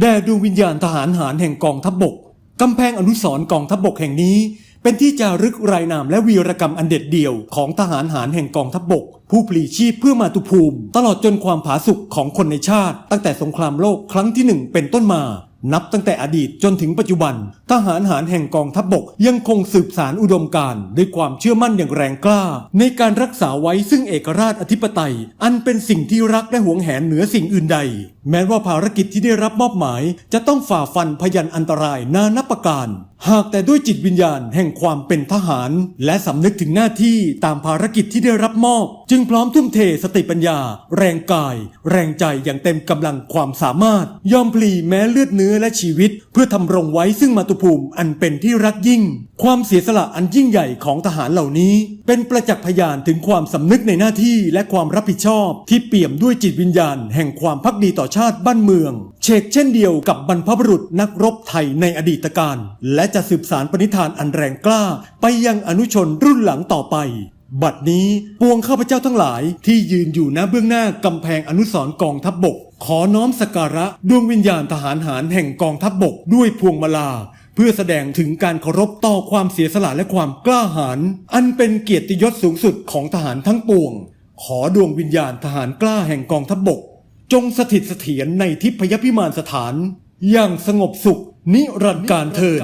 แด่ดวงวิญญาณทหารหารแห่งกองทัพบบก กำแพงอนุสรณ์กองทัพบบกแห่งนี้ เป็นที่จารึกรายนามและวีรกรรมอันเด็ดเดี่ยวของทหารหารแห่งกองทัพบบก ผู้ปลีชีพเพื่อมาตุภูมิ ตลอดจนความผาสุกของคนในชาติ ตั้งแต่สงครามโลกครั้งที่หนึ่งเป็นต้นมา นับตั้งแต่อดีตจนถึงปัจจุบัน ทหารหารแห่งกองทัพบบกยังคงสืบสารอุดมการณ์ด้วยความเชื่อมั่นอย่างแรงกล้า ในการรักษาไว้ซึ่งเอกราชอธิปไตย อันเป็นสิ่งที่รักและหวงแหนเหนือสิ่งอื่นใด แม้ว่าภารกิจที่ได้รับมอบหมาย จะต้องฝ่าฟันพยันอันตรายนานับประการ หากแต่ด้วยจิตวิญญาณแห่งความเป็นทหาร และสำนึกถึงหน้าที่ตามภารกิจที่ได้รับมอบ จึงพร้อมทุ่มเทสติปัญญา แรงกาย แรงใจอย่างเต็มกำลังความสามารถ ยอมพลีแม้เลือดเนื้อและชีวิต เพื่อทำรงไว้ซึ่งมาตุภูมิอันเป็นที่รักยิ่ง ความเสียสละอันยิ่งใหญ่ของทหารเหล่านี้ เป็นประจักษ์พยานถึงความสำนึกในหน้าที่และความรับผิดชอบ ที่เปี่ยมด้วยจิตวิญญาณ แห่งความพักดีต่อชาติบ้านเมือง เชกเช่นเดียวกับบรรพบุรุษนักรบไทยในอดีตการ และจะสืบสารปณิธานอันแรงกล้า ไปยังอนุชนรุ่นหลังต่อไป บัดนี้ปวงข้าพเจ้าทั้งหลายที่ยืนอยู่ณเบื้องหน้ากำแพงอนุสรกองทัพบบก ขอน้อมสักการะดวงวิญญาณทหารหารแห่งกองทัพบบกด้วยพวงมาลาเพื่อแสดงถึงการเคารพต่อความเสียสละและความกล้าหาญอันเป็นเกียรติยศสูงสุดของทหารทั้งปวง ขอดวงวิญญาณทหารกล้าแห่งกองทัพบบก จงสถิตเสถียรในทิพยพิมานสถาน อย่างสงบสุขนิรันดร์การเทิน